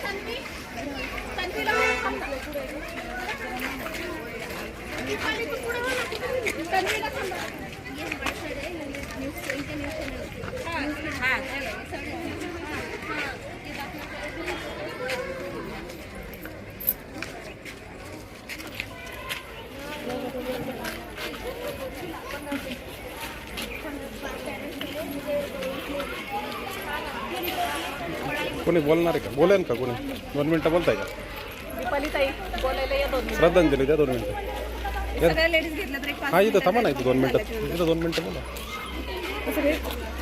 Tanti, tanti lah. Tanti lah. Tanti lah. Tanti lah. Tanti lah. Tanti lah. Tanti कोणी बोलणार आहे का? बोलेन का कोणी? दोन मिनटं बोलताय का? श्रद्धांजली द्या दोन मिनटं. हा इथं थांबा ना इथं दोन मिनटं. इथं दोन मिनटं बोला.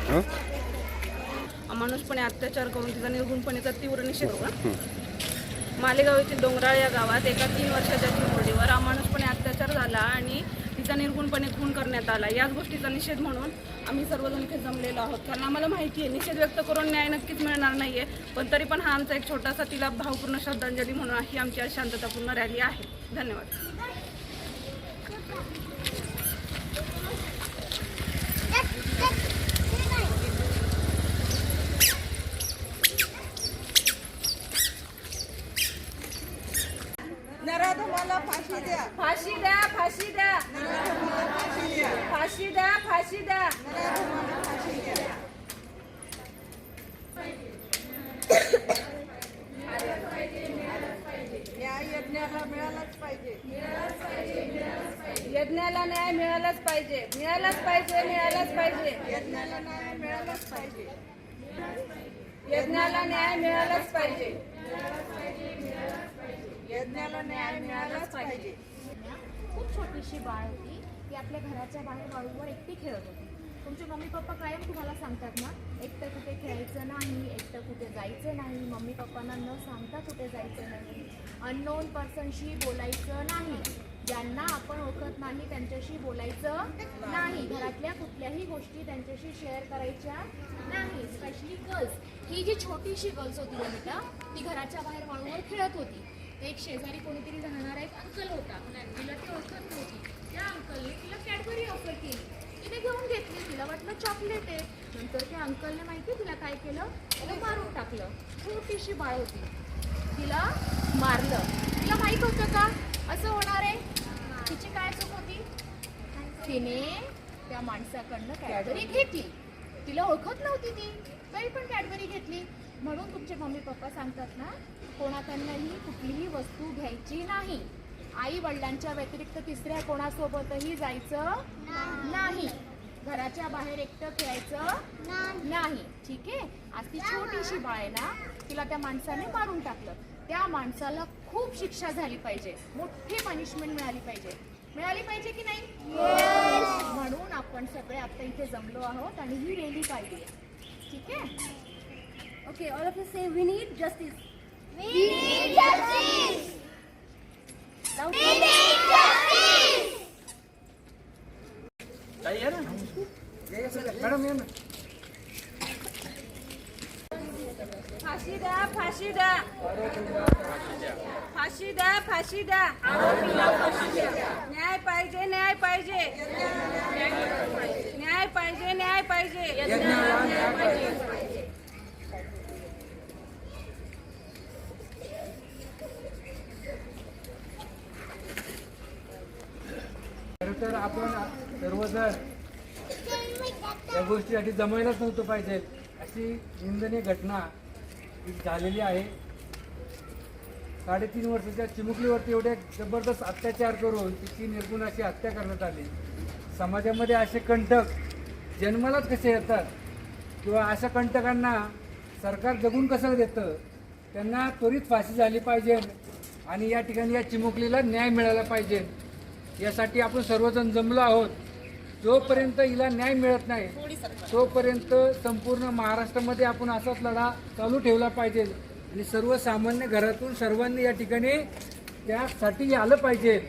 हां? अमानुषपणे अत्याचार करून तिचा निर्गुणपणेचा तीव्र निषेध होता. मालेगाव येथील डोंगराळ या गावात एका तीन वर्षाच्या चिमुरडीवर अमानुषपणे अत्याचार झाला आणि तिचा निर्गुणपणे खून करण्यात आला. याच गोष्टीचा निषेध म्हणून आम्ही सर्वजण इथे जमलेलो आहोत. कारण आम्हाला माहिती आहे निषेध व्यक्त करून न्याय नक्कीच मिळणार नाही आहे पण तरी पण हा आमचा एक छोटासा तिला भावपूर्ण श्रद्धांजली म्हणून ही आमची आज शांततापूर्ण रॅली आहे. धन्यवाद. फाशी द्या. फाशी द्या फाशी द्या. फाशी द्या फाशी द्या. न्याय यज्ञाला मिळालाच पाहिजे. यज्ञाला न्याय मिळालाच पाहिजे. मिळालाच पाहिजे मिळालाच पाहिजे. यज्ञाला न्याय मिळालाच पाहिजे. यज्ञाला न्याय मिळालाच पाहिजे. यज्ञाला न्याय मिळालाच पाहिजे. खूप छोटीशी बाळ होती. ती आपल्या घराच्या बाहेर वाळूवर एकटी खेळत होती. तुमचे मम्मी पप्पा कायम तुम्हाला सांगतात ना एकटं कुठे खेळायचं नाही एकटं कुठे जायचं नाही मम्मी पप्पांना न सांगता कुठे जायचं नाही अननोन पर्सनशी बोलायचं नाही. ज्यांना आपण ओळखत नाही त्यांच्याशी बोलायचं नाही. घरातल्या कुठल्याही गोष्टी त्यांच्याशी शेअर करायच्या नाही. स्पेशली गर्ल्स ही जी छोटीशी गर्ल्स होती बेटा ती घराच्या बाहेर वाळूवर खेळत होती. एक शेजारी कोणीतरी राहणारा एक अंकल होता. तिला ती ओळखत नव्हती. त्या अंकलने तिला कॅडबरी ऑफर केली. तिने घेऊन घेतली. तिला वाटलं चॉकलेट आहे. नंतर त्या अंकलने माहिती तिला काय केलं? तिला मारून टाकलं. छोटीशी बाळ होती. तिला मारलं. तिला माहीत होतं का असं होणार आहे? तिची काय चूक होती? तिने त्या माणसाकडनं कॅडबरी घेतली. तिला ओळखत नव्हती ती. तरी पण कॅडबरी घेतली. म्हणून तुमचे मम्मी पप्पा सांगतात ना कोणाकडनंही कुठलीही वस्तू घ्यायची नाही. आई वडिलांच्या व्यतिरिक्त तिसऱ्या कोणासोबतही जायचं नाही. घराच्या बाहेर एकटं खेळायचं नाही. ठीक आहे? आज ती छोटीशी बाळ आहे ना तिला त्या माणसाने मारून टाकलं. त्या माणसाला खूप शिक्षा झाली पाहिजे. मोठी पनिशमेंट मिळाली पाहिजे. मिळाली पाहिजे की नाही? म्हणून आपण सगळे आता इथे जमलो आहोत आणि ही रॅली आहे. ठीक आहे? Okay, all of us say we need justice. We need justice! फाशी द्या फाशी द्या फाशी द्या फाशी द्या न्याय पाहिजे न्याय पाहिजे. न्याय पाहिजे न्याय पाहिजे. तर आपण सर्वजण या गोष्टीसाठी जमायलाच नव्हतं पाहिजे. अशी निंदनीय घटना झालेली आहे. साडेतीन वर्षाच्या चिमुकलीवरती एवढे जबरदस्त अत्याचार करून तिची निर्गुण अशी हत्या करण्यात आली. समाजामध्ये असे कंटक जन्मालाच कसे येतात? किंवा अशा कंटकांना सरकार जगून कसं देतं? त्यांना त्वरित फाशी झाली पाहिजे आणि या ठिकाणी या चिमुकलीला न्याय मिळाला पाहिजे. यासाठी आपण सर्वजण जमलो आहोत. जोपर्यंत हिला न्याय मिळत नाही तोपर्यंत संपूर्ण महाराष्ट्रामध्ये आपण असाच लढा चालू ठेवला पाहिजे. आणि सर्वसामान्य घरातून सर्वांनी या ठिकाणी त्यासाठी आलं पाहिजे.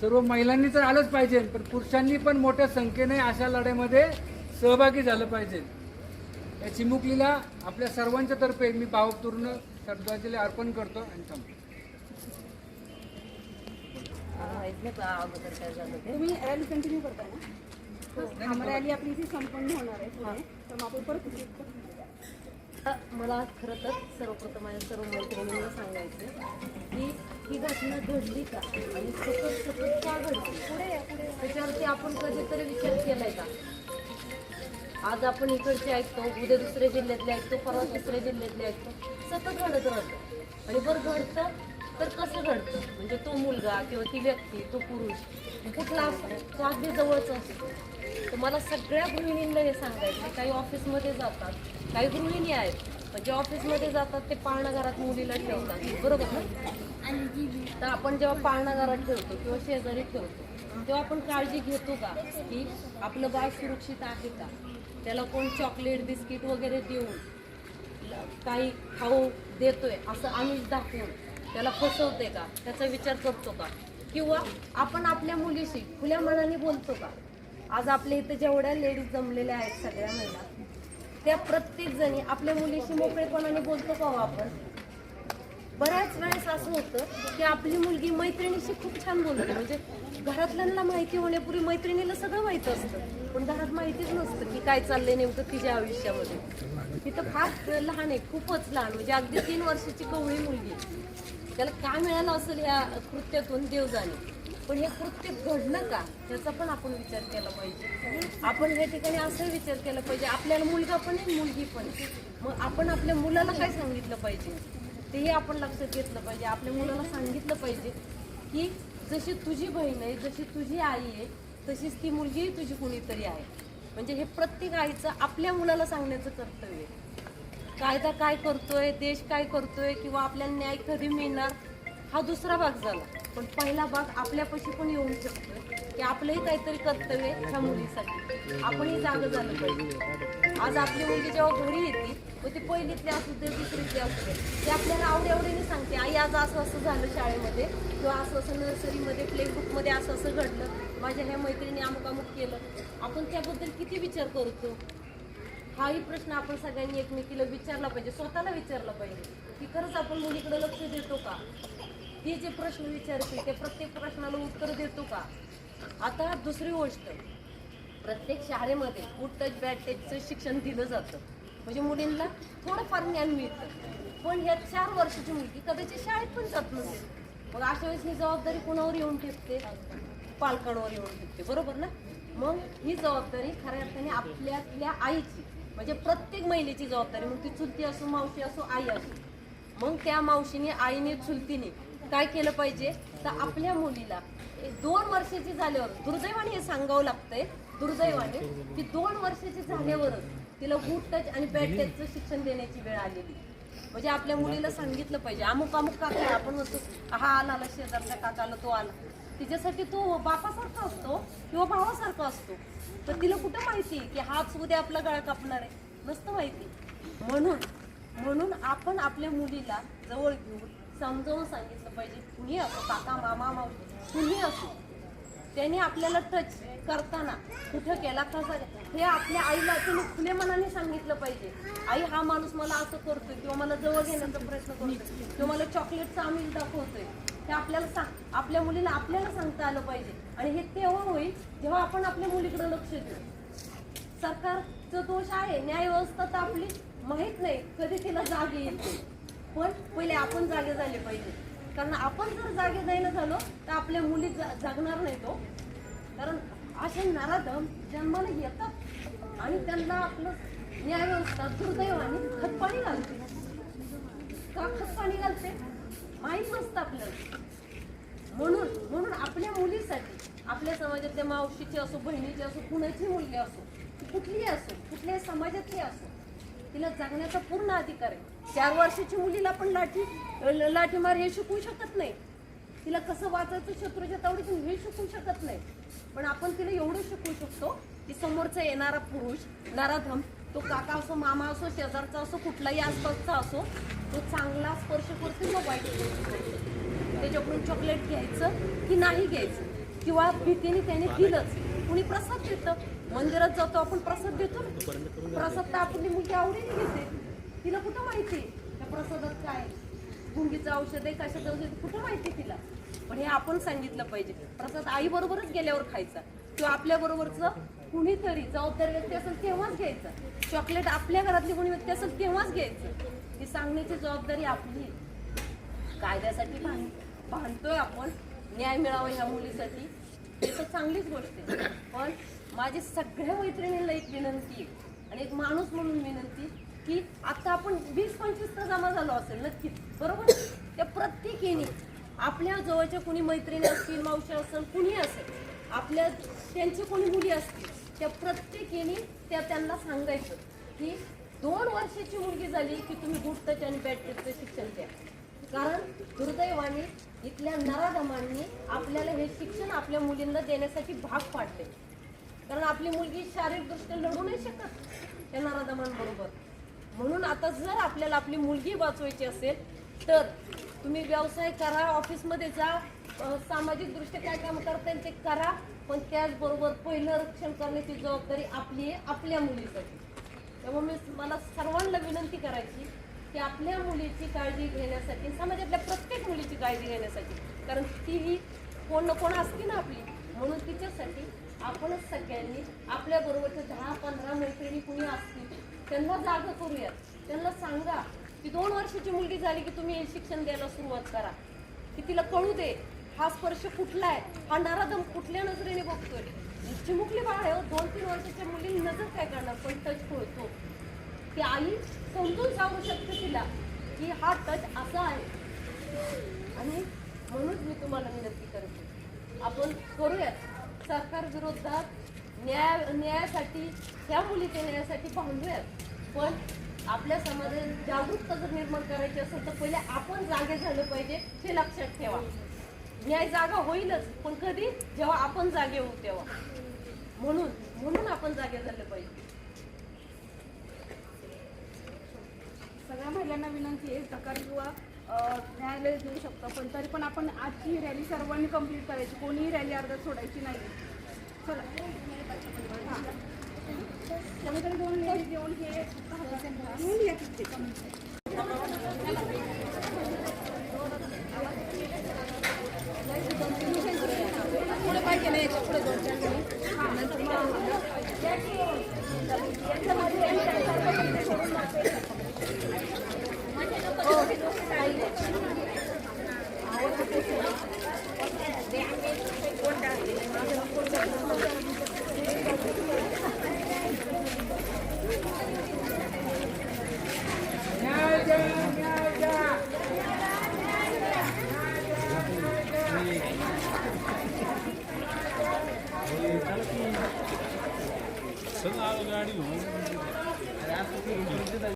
सर्व महिलांनी तर आलंच पाहिजे पण पुरुषांनी पण मोठ्या संख्येने अशा लढ्यामध्ये सहभागी झालं पाहिजे. या चिमुकलीला आपल्या सर्वांच्या तर्फे मी भावपूर्ण श्रद्धांजली अर्पण करतो आणि थांबतो. तुम्ही रॅली कंटिन्यू करताय ना? आम्हाला रॅली आपली इथे संपन्न होणार आहे पुढे. तर मग आपण परत मला खरं तर सर्वप्रथम माझ्या सर्व मैत्रिणींना सांगायचं की ही घटना घडली का? आणि सतत सतत का घडली? त्याच्यावरती आपण कधीतरी विचार केलाय का? आज आपण इकडचे ऐकतो उद्या दुसऱ्या जिल्ह्यातले ऐकतो परवा तिसऱ्या जिल्ह्यातले ऐकतो. सतत घडत राहतं. आणि बरं घडतं तर कसं घडतं? म्हणजे तो मुलगा किंवा ती व्यक्ती तो पुरुष कुठला असतो? तो अगदी जवळचा असतो. तर मला सगळ्या गृहिणींना हे सांगायचं काही ऑफिसमध्ये जातात काही गृहिणी आहेत. जे ऑफिसमध्ये जातात ते पाळणाघरात मुलीला ठेवतात. बरोबर ना? तर आपण जेव्हा पाळणाघरात ठेवतो किंवा शेजारी ठेवतो तेव्हा आपण काळजी घेतो का? की आपलं बाळ सुरक्षित आहे का? त्याला कोण चॉकलेट बिस्किट वगैरे देऊन काही खाऊ देतोय असं आम्हीच दाखवून त्याला फसवते का? त्याचा विचार करतो का? किंवा आपण आपल्या मुलीशी खुल्या मनाने बोलतो का? आज आपल्या इथं जेवढ्या लेडीज जमलेल्या आहेत सगळ्या महिला त्या प्रत्येक जणी आपल्या मुलीशी मोकळेपणाने बोलतो का हो आपण? बऱ्याच वेळेस असं होतं की आपली मुलगी मैत्रिणीशी खूप छान बोलते. म्हणजे घरातल्यांना माहिती होण्यापूर्वी मैत्रिणीला सगळं माहीत असतं. पण घरात माहितीच नसतं की काय चाललंय नेमकं तिच्या आयुष्यामध्ये. ती तर फार लहान आहे खूपच लहान. म्हणजे अगदी तीन वर्षाची कवळी मुलगी आहे. त्याला काय मिळालं असेल या कृत्यातून देव जाणे पण हे कृत्य घडलं का? त्याचा पण आपण विचार केला पाहिजे. आपण या ठिकाणी असं विचार केला पाहिजे. आपल्याला मुलगा पण आहे मुलगी पण आहे. मग आपण आपल्या मुलाला काय सांगितलं पाहिजे? तेही आपण लक्षात घेतलं पाहिजे. आपल्या मुलाला सांगितलं पाहिजे की जशी तुझी बहीण आहे जशी तुझी आई आहे तशीच ती मुलगीही तुझी कुणीतरी आहे. म्हणजे हे प्रत्येक आईचं आपल्या मुलाला सांगण्याचं कर्तव्य आहे. कायदा काय करतोय देश काय करतोय किंवा आपल्याला न्याय कधी मिळणार हा दुसरा भाग झाला. पण पहिला भाग आपल्यापाशी पण येऊ शकतोय. की आपलंही काहीतरी कर्तव्य ह्या मुलीसाठी. आपणही जागं झालं पाहिजे. आज आपली मुलगी जेव्हा घरी येते मग ती पहिलीतली असू दे दुसरीतली असू दे ते आपल्याला आवडीआवडीने सांगते आई आज असं असं झालं शाळेमध्ये किंवा असं असं नर्सरीमध्ये प्लेबुकमध्ये असं असं घडलं. माझ्या ह्या मैत्रिणी अमुक अमुक केलं. आपण त्याबद्दल किती विचार करतो? हाही प्रश्न आपण सगळ्यांनी एकमेकीला विचारला पाहिजे स्वतःला विचारला पाहिजे की खरंच आपण मुलीकडे लक्ष देतो का? ती जे प्रश्न विचारते त्या प्रत्येक प्रश्नाला उत्तर देतो का? आता दुसरी गोष्ट प्रत्येक शाळेमध्ये गुड टच बॅड टचचं शिक्षण दिलं जातं. म्हणजे मुलींना थोडंफार ज्ञान मिळतं. पण ह्या चार वर्षाची मुलगी कदाचित शाळेत पण जात नसेल. मग अशा वेळेस ही जबाबदारी कोणावर येऊन ठेपते पालकांवर येऊन ठेपते बरोबर ना? मग ही जबाबदारी खऱ्या अर्थाने आपल्यातल्या आईची. म्हणजे प्रत्येक महिलेची जबाबदारी मग ती चुलती असो मावशी असो आई असो. मग त्या मावशीने आईने चुलतीने काय केलं पाहिजे? तर आपल्या मुलीला दोन वर्षाची झाल्यावर दुर्दैवाने हे सांगावं लागतंय दुर्दैवाने की दोन वर्षाची झाल्यावरच तिला गुड टच आणि बॅड टचचं शिक्षण देण्याची वेळ आलेली. म्हणजे आपल्या मुलीला सांगितलं पाहिजे. अमुक अमुक काका. आपण म्हणतो हा आला आला शेजारच्या काकाला तो आला. तिच्यासाठी तो बापासारखा असतो किंवा भावासारखा असतो. तर तिला कुठं माहिती की हाच उद्या आपला गळा कापणार आहे? नसतं माहिती. म्हणून म्हणून आपण आपल्या मुलीला जवळ घेऊन समजावून सांगितलं पाहिजे कुणी असो काका मामा मावशी कुणी असो त्याने आपल्याला टच करताना कुठं केला कसा हे आपल्या आईला तुम्ही खुल्या मनाने सांगितलं पाहिजे. आई हा माणूस मला असं करतोय किंवा मला जवळ घेण्याचा प्रयत्न करतोय किंवा मला चॉकलेटचा आमिष दाखवतोय. हे आपल्याला सांग आपल्या मुलीला आपल्याला सांगता आलं पाहिजे. आणि हे तेव्हा होईल जेव्हा आपण आपल्या मुलीकडे लक्ष देऊ. सरकारचं दोष आहे न्याय व्यवस्था तर आपली माहीत नाही कधी तिला जाग येते पण पहिले आपण जागे झाले पाहिजे. कारण आपण जर जागे जायला झालो तर आपल्या मुली जागणार नाही तो. कारण असे नराधम जन्माला येतात. आणि त्यांना आपलं न्याय व्यवस्था दुर्दैवाने खतपाणी घालते. का खतपाणी घालते? माहीत नसतं आपल्याला. म्हणून म्हणून आपल्या मुलीसाठी आपल्या समाजातल्या मावशीची असो बहिणीची असो कुणाची मुलगी असो ती कुठलीही असो कुठल्याही समाजातली असो तिला जगण्याचा पूर्ण अधिकार आहे. चार वर्षाची मुलीला पण लाठी लाठीमार हे शिकवू शकत नाही. तिला कसं वाचायचं शत्रूच्या तावडीतून हे शिकवू शकत नाही. पण आपण तिला एवढं शिकवू शकतो की समोरचा येणारा पुरुष नराधम तो काका असो मामा असो शेजारचा असो कुठलाही आसपासचा असो तो चांगला स्पर्श करतो किंवा वाईट स्पर्श करतो त्याच्याकडून चॉकलेट घ्यायचं की नाही घ्यायचं? किंवा भीतीने त्याने दिलंच. कुणी प्रसाद देतं? मंदिरात जातो आपण प्रसाद देतो ना. प्रसाद तर आपली मुलगी आवडीने घेते. तिला कुठं माहिती त्या प्रसादात काय? गुंगीचं औषध आहे कशाचं औषध कुठं माहिती तिला? पण हे आपण सांगितलं पाहिजे. प्रसाद आईबरोबरच गेल्यावर खायचा. किंवा आपल्याबरोबरचं कुणीतरी जबाबदारी व्यक्ती असेल तेव्हाच घ्यायचं. चॉकलेट आपल्या घरातली कोणी व्यक्ती असेल तेव्हाच घ्यायचं. ही सांगण्याची जबाबदारी आपली कायद्यासाठी भांड भांडतोय आपण. न्याय मिळावा ह्या मुलीसाठी. हे तर चांगलीच गोष्ट आहे. पण माझी सगळ्या मैत्रिणींना एक विनंती आहे आणि एक माणूस म्हणून विनंती की आता आपण वीस पंचवीस तर जमा झालो असेल नक्कीच बरोबर? त्या प्रत्येकीने आपल्या जवळच्या कुणी मैत्रिणी असतील मावशी असेल कुणी असेल आपल्या त्यांची कोणी मुली असतील त्या प्रत्येकीने त्या त्यांना सांगायचं की दोन वर्षाची मुलगी झाली की तुम्ही गुड टच आणि बॅड टचचं शिक्षण द्या कारण दुर्दैवाने इथल्या नराधमांनी आपल्याला हे शिक्षण आपल्या मुलींना देण्यासाठी भाग पाडले. कारण आपली मुलगी शारीरिकदृष्ट्या लढू नाही शकत त्या नराधमांबरोबर. म्हणून आता जर आपल्याला आपली मुलगी वाचवायची असेल तर तुम्ही व्यवसाय करा ऑफिसमध्ये जा सामाजिकदृष्ट्या काय काम करता येईल ते करा. पण त्याचबरोबर पहिलं रक्षण करण्याची जबाबदारी आपली आहे आपल्या मुलीसाठी. त्यामुळे मी मला सर्वांना विनंती करायची की आपल्या मुलीची काळजी घेण्यासाठी समाजातल्या प्रत्येक मुलीची काळजी घेण्यासाठी कारण ती ही कोण ना कोण असती ना आपली म्हणून तिच्यासाठी आपणच सगळ्यांनी आपल्याबरोबरच्या दहा पंधरा मैत्रिणी कुणी असतील त्यांना जागं करूयात. त्यांना सांगा की दोन वर्षाची मुलगी झाली की तुम्ही हे शिक्षण द्यायला सुरुवात करा. की तिला कळू दे. हा स्पर्श कुठला आहे हा नारादम कुठल्या नजरेने बघतोय? चिमुकली बाळ आहे हो, दोन तीन वर्षाच्या मुली नजर काय करणार? पण टच कळतो की आई समजून सांगू शकते तिला की हा टच असा आहे. आणि म्हणून मी तुम्हाला विनंती करते आपण करूयात. सरकार विरोधात न्याय न्यायासाठी ह्या मुलीच्या न्यायासाठी भांडूयात. पण आपल्या समाजात जागरूकता जर निर्माण करायची असेल तर पहिले आपण जागे झालं पाहिजे हे लक्षात ठेवा. न्याय जागा होईलच पण कधी? जेव्हा आपण जागे होऊ तेव्हा. म्हणून म्हणून आपण जागे झालं पाहिजे. सगळ्या महिलांना विनंती आहे सरकारी किंवा न्यायालय देऊ शकतं पण तरी पण आपण आजची ही रॅली सर्वांनी कंप्लीट करायची. कोणीही रॅली अर्ध्यात सोडायची नाही. चला. कोणीतरी दोन लेडीज येऊन हे